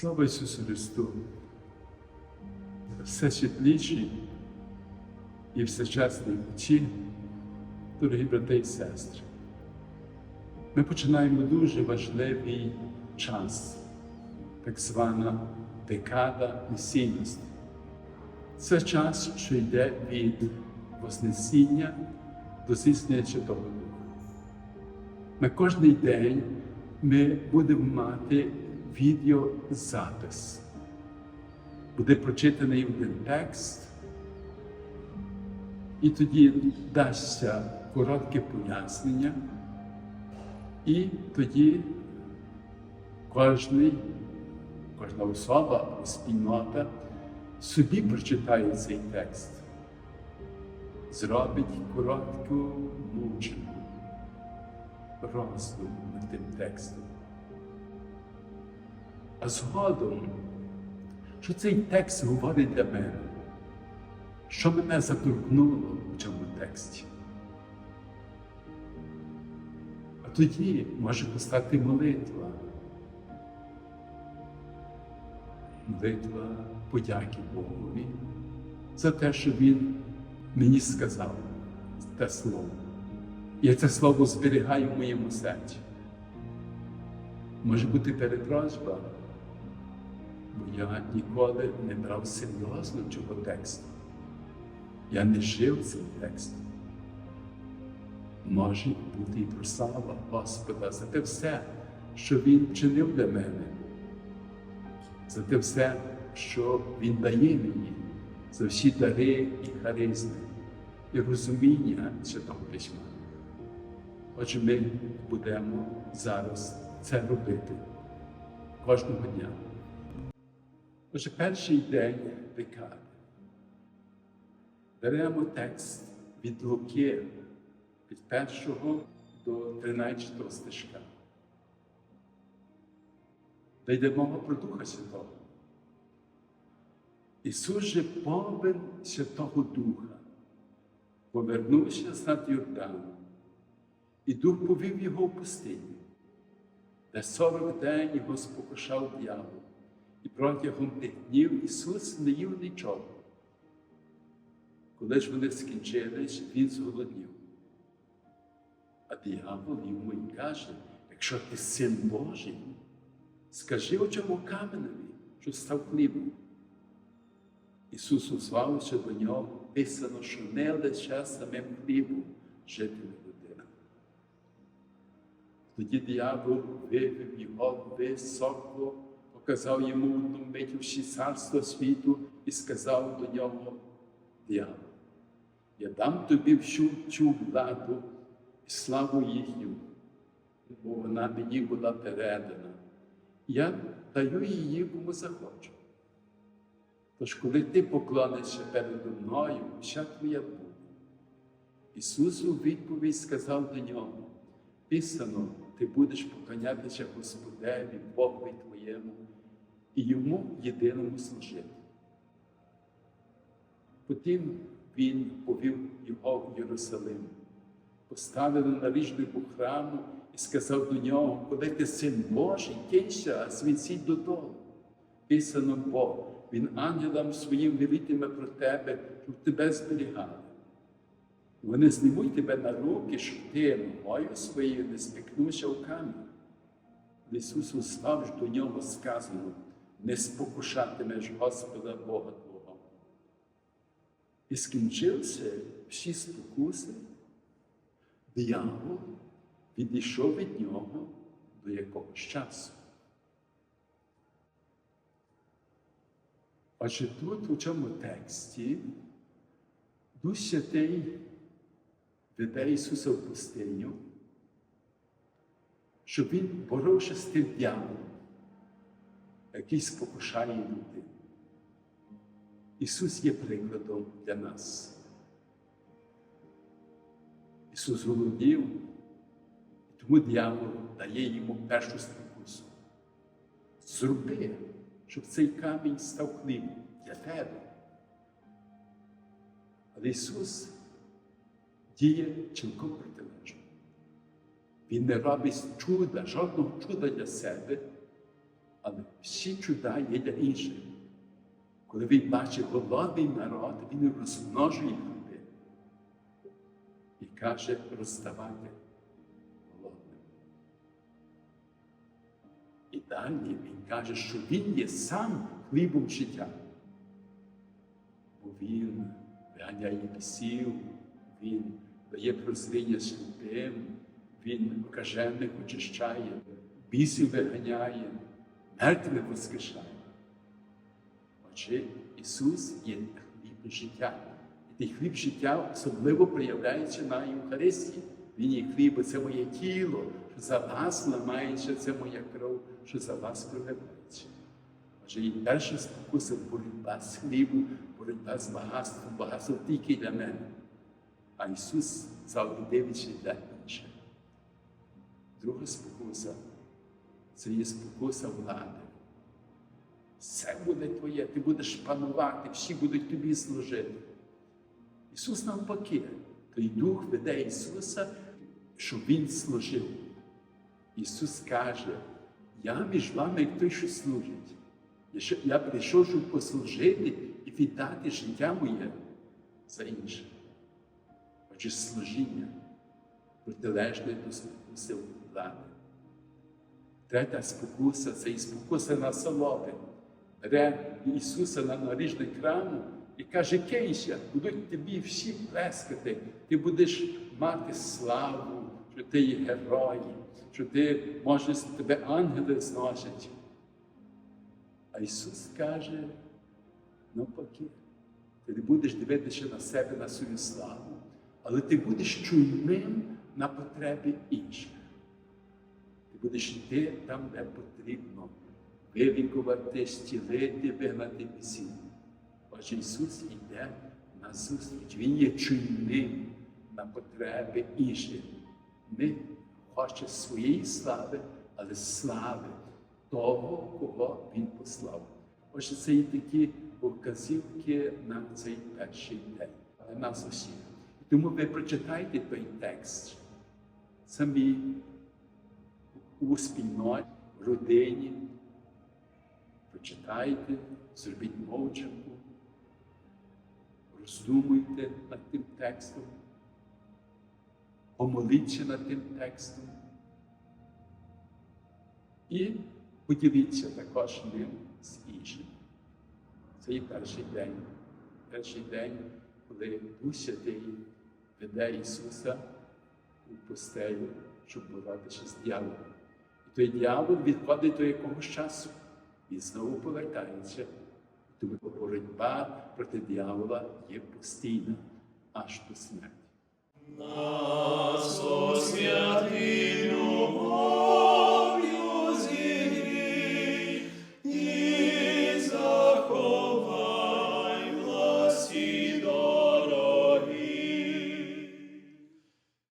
Слава Ісусу Христу! Все світліші і всечасні очі, дорогі брати і сестри. Ми починаємо дуже важливий час, так звана декада місійності. Це час, що йде від Вознесіння до здійснення Святого. На кожний день ми будемо мати відеозапис. Буде прочитаний один текст, і тоді дасться коротке пояснення, і тоді кожний, кожна особа спільнота собі прочитає цей текст, зробить коротку мучену роздум над тим текстом. А згодом, що цей текст говорить для мене, що мене заторкнуло в цьому тексті. А тоді може постати молитва. Молитва подяки Богові за те, що Він мені сказав те слово. Я це слово зберігаю в моєму серці. Може бути передрожба, бо я ніколи не брав серйозно цього тексту. Я не жив цим текстом. Може бути і прослава Господа за те все, що Він вчинив для мене, за те все, що Він дає мені, за всі дари і харизми, і розуміння Святого Письма. Отже, ми будемо зараз це робити кожного дня. Отже, перший день декади. Беремо текст від Луки від 1 до 13 стежка. Де йде мова про Духа Святого. Ісус же повен Святого Духа, повернувся з над Йорданом, і Дух повів його в пустиню, де сорок день його спокушав дьявол, і протягом тих днів Ісус не їв нічого. Коли ж вони скінчились, він зголоднів. А диявол йому й каже, якщо ти син Божий, скажи очому каменеві, що став хлібом. Ісус узвався до нього, писано, що не лише самим хлібом житиме людина. Тоді диявол вивів його високо, показав йому одну всі світу і сказав до нього, диявол, я дам тобі всю цю владу і славу їхню, бо вона мені була передана. Я даю її кому захочу. Тож, коли ти поклонишся передо мною, вся твоя буде. Ісус у відповідь сказав до нього, писано, ти будеш поклонятися Господеві, Богові твоєму, і йому єдиному служити. Потім він повів його в Єрусалим, поставив на наріжнику храму і сказав до нього, коли ти син Божий, кинься, а світіть додолу. Писано Бог, він ангелам своїм велітиме про тебе, щоб тебе зберігали. Вони знімуть тебе на руки, щоб ти ногою своєю не спікнувся в камінь. Ісус услав ж до нього сказано, не спокушатимеш Господа Бога Твого. І скінчився всі спокуси, диявол відійшов від нього до якогось часу. Отже, тут у цьому тексті Дух Святий веде Ісуса в пустиню, щоб Він боровся з тим дьяволом, який спокушає людей. Ісус є прикладом для нас. Ісус голодів, і тому дьявол дає йому першу спокусу. Зроби, щоб цей камінь став хлібом для тебе. Але Ісус діє цілком протилежно. Він не робить чуда, жодного чуда для себе, Але всі чуда є для інших. Коли він бачить голодний народ, він розмножує хліби і каже роздавати голодним. І далі він каже, що він є сам хлібом життя. Бо він виганяє бісів, він дає прозріння сліпим, він кажених очищає, бісів виганяє, мертвих воскрешає. Отже, Ісус є хліб життя. І той хліб життя особливо проявляється на Євхаристії. Він є хліб, це моє тіло, що за вас ламається, це моя кров, що за вас проливається. Отже, і перша спокуса боротьба з хлібом, боротьба з багатством, багатство тільки для мене. А Ісус завжди дивиться для інших. Друга спокуса це є спокуса влади. Все буде твоє, ти будеш панувати, всі будуть тобі служити. Ісус навпаки, той Дух веде Ісуса, щоб Він служив. Ісус каже, я між вами як той, що служить. Я прийшов, щоб послужити і віддати життя моє за інших. Отже, служіння протилежне до влади. Третя спокуса це і спокуса на соломи. Бере Ісуса на наріжний храму і каже, кейся, будуть тобі всі плескати, ти будеш мати славу, що ти є герой, що ти можеш тебе ангели зносять. А Ісус каже, навпаки, ти не будеш дивитися на себе, на свою славу, але ти будеш чуйним на потреби інших. Ти будеш йти там, де потрібно, вилікувати, стілити, вигнати бісів. Отже, Ісус йде на зустріч, Він є чуйним на потреби інших. Не хоче своєї слави, але слави того, кого Він послав. Отже, це є такі указівки на цей перший день для нас усіх. Тому ви прочитайте той текст самі у спільноті, в родині. Прочитайте, зробіть мовчанку, роздумуйте над тим текстом, помоліться над тим текстом і поділіться також ним з іншим. Це є перший день. Перший день, коли Дух Святий веде Ісуса у постелю, щоб боротися з дьяволом. Той дьявол відходить до якогось часу і знову повертається. Тому боротьба проти дьявола є постійна аж до смерті.